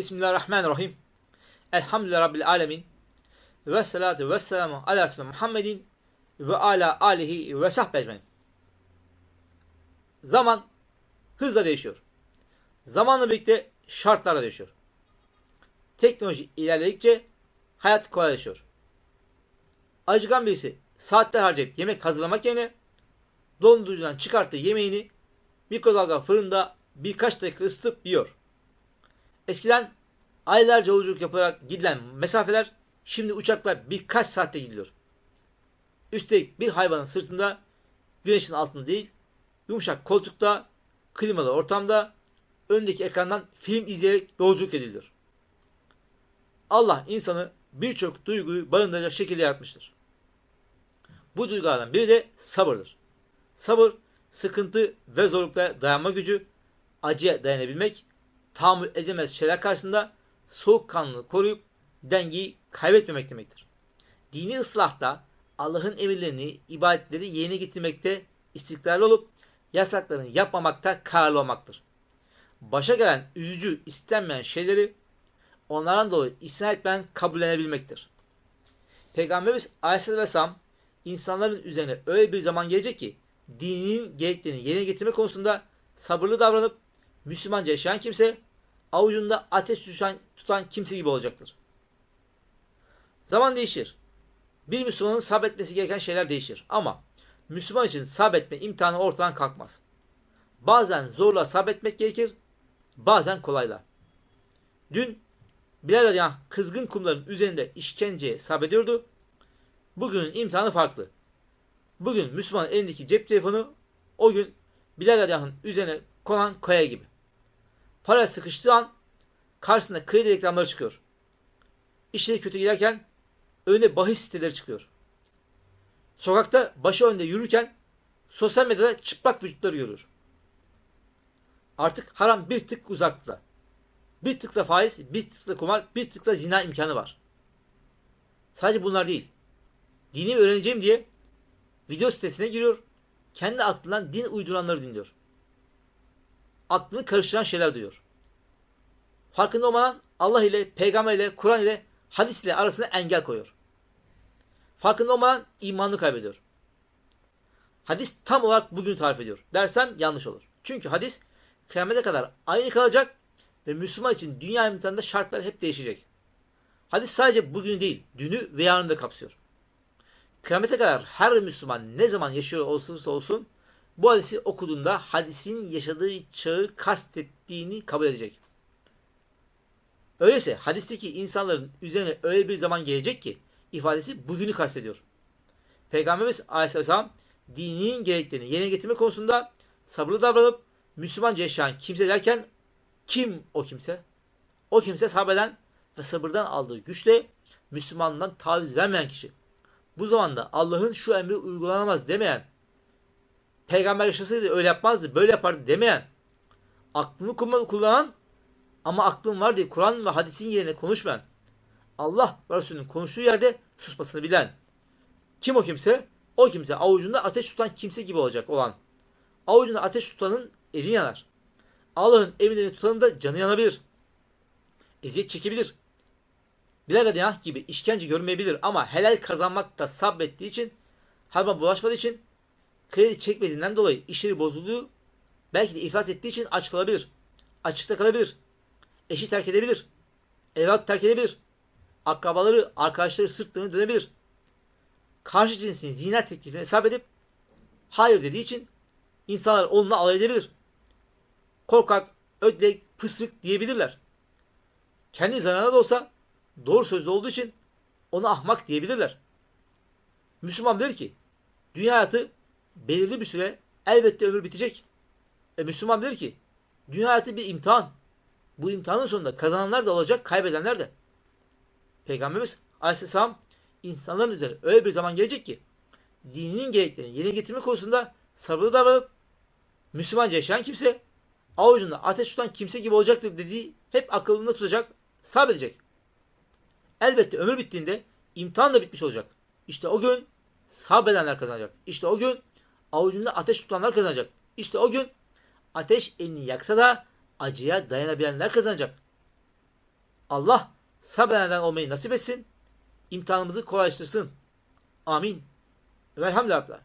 Bismillahirrahmanirrahim. Elhamdülillahi Rabbil alemin. Ve salatu ve selamu ala Resulü Muhammedin ve ala alihi ve sahbe. Zaman hızla değişiyor. Zamanla birlikte şartlar da değişiyor. Teknoloji ilerledikçe hayat kolaylaşıyor. Acıkan birisi saatler harcayıp yemek hazırlamak yerine dondurucudan çıkarttığı yemeğini mikrodalga fırında birkaç dakika ısıtıp yiyor. Eskiden aylarca yolculuk yapılarak gidilen mesafeler şimdi uçaklar birkaç saatte gidiyor. Üstelik bir hayvanın sırtında güneşin altında değil, yumuşak koltukta, klimalı ortamda, öndeki ekrandan film izleyerek yolculuk ediliyor. Allah insanı birçok duyguyu barındıracak şekilde yaratmıştır. Bu duygulardan biri de sabırdır. Sabır, sıkıntı ve zorluklara dayanma gücü, acıya dayanabilmek, tahammül edilmez şeyler karşısında soğukkanlılığı koruyup dengeyi kaybetmemek demektir. Dini ıslahta Allah'ın emirlerini, ibadetleri yerine getirmekte istikrarlı olup yasaklarını yapmamakta kararlı olmaktır. Başa gelen üzücü, istenmeyen şeyleri onlardan dolayı isyan etmeyen kabullenebilmektir. Peygamberimiz Aleyhisselatü Vesselam insanların üzerine öyle bir zaman gelecek ki dininin gereklerini yerine getirme konusunda sabırlı davranıp Müslümanca yaşayan kimse avucunda ateş tutan, tutan kimse gibi olacaktır. Zaman değişir. Bir Müslümanın sabretmesi gereken şeyler değişir. Ama Müslüman için sabretme imtihanı ortadan kalkmaz. Bazen zorla sabretmek gerekir, bazen kolayla. Dün Bilal Radyan kızgın kumların üzerinde işkenceye sabrediyordu. Bugünün imtihanı farklı. Bugün Müslüman elindeki cep telefonu o gün Bilal Radyan'ın üzerine konan kaya gibi. Para sıkıştığı an karşısında kredi reklamları çıkıyor. İşleri kötü giderken önüne bahis siteleri çıkıyor. Sokakta başı önünde yürürken sosyal medyada çıplak vücutları görür. Artık haram bir tık uzakta. Bir tıkla faiz, bir tıkla kumar, bir tıkla zina imkanı var. Sadece bunlar değil. Dini öğreneceğim diye video sitesine giriyor. Kendi aklından din uyduranları dinliyor. Aklını karıştıran şeyler duyuyor. Farkında olmadan Allah ile, peygamber ile, Kur'an ile, hadis ile arasında engel koyuyor. Farkında olmadan imanını kaybediyor. Hadis tam olarak bugün tarif ediyor. Dersem yanlış olur. Çünkü hadis kıyamete kadar aynı kalacak ve Müslüman için dünya imtihanında şartlar hep değişecek. Hadis sadece bugün değil, dünü ve yarını da kapsıyor. Kıyamete kadar her Müslüman ne zaman yaşıyor olursa olsun bu hadisi okuduğunda hadisin yaşadığı çağı kastettiğini kabul edecek. Öyleyse hadisteki insanların üzerine öyle bir zaman gelecek ki ifadesi bugünü kastediyor. Peygamberimiz Aleyhisselam dininin gereklerini yerine getirme konusunda sabırlı davranıp Müslümanca yaşayan kimse derken kim o kimse? O kimse sabreden ve sabırdan aldığı güçle Müslümandan taviz vermeyen kişi. Bu zamanda Allah'ın şu emri uygulanamaz demeyen, peygamber yaşasaydı öyle yapmazdı, böyle yapardı demeyen, aklını kullanan ama aklın var diye Kur'an ve hadisin yerine konuşmayan, Allah ve Resulünün konuştuğu yerde susmasını bilen. Kim o kimse? O kimse avucunda ateş tutan kimse gibi olacak olan. Avucunda ateş tutanın eli yanar. Allah'ın emrini tutanın da canı yanabilir. Eziyet çekebilir. Bilal Radiyah gibi işkence görmeyebilir ama helal kazanmakta sabrettiği için, harma bulaşmadığı için, kredi çekmediğinden dolayı işleri bozulduğu, belki de iflas ettiği için aç kalabilir. Açıkta kalabilir. Eşi terk edebilir. Evlat terk edebilir. Akrabaları, arkadaşları sırtlarını dönebilir. Karşı cinsin zina teklifini hesap edip hayır dediği için insanlar onunla alay edebilir. Korkak, ödlek, pısırık diyebilirler. Kendi zararına da olsa doğru sözlü olduğu için ona ahmak diyebilirler. Müslüman der ki dünya hayatı belirli bir süre elbette ömür bitecek. E Müslüman der ki dünya hayatı bir imtihan. Bu imtihanın sonunda kazananlar da olacak, kaybedenler de. Peygamberimiz Aleyhisselam insanların üzerine öyle bir zaman gelecek ki dininin gereklerini yerine getirme konusunda sabırlı davranıp Müslümanca yaşayan kimse avucunda ateş tutan kimse gibi olacaktır dediği hep akılında tutacak, sabredecek. Elbette ömür bittiğinde imtihan da bitmiş olacak. İşte o gün sabredenler kazanacak. İşte o gün avucunda ateş tutanlar kazanacak. İşte o gün ateş elini yaksa da acıya dayanabilenler kazanacak. Allah sabredenlerden olmayı nasip etsin. İmtihanımızı kolaylaştırsın. Amin. Velhamdülillah.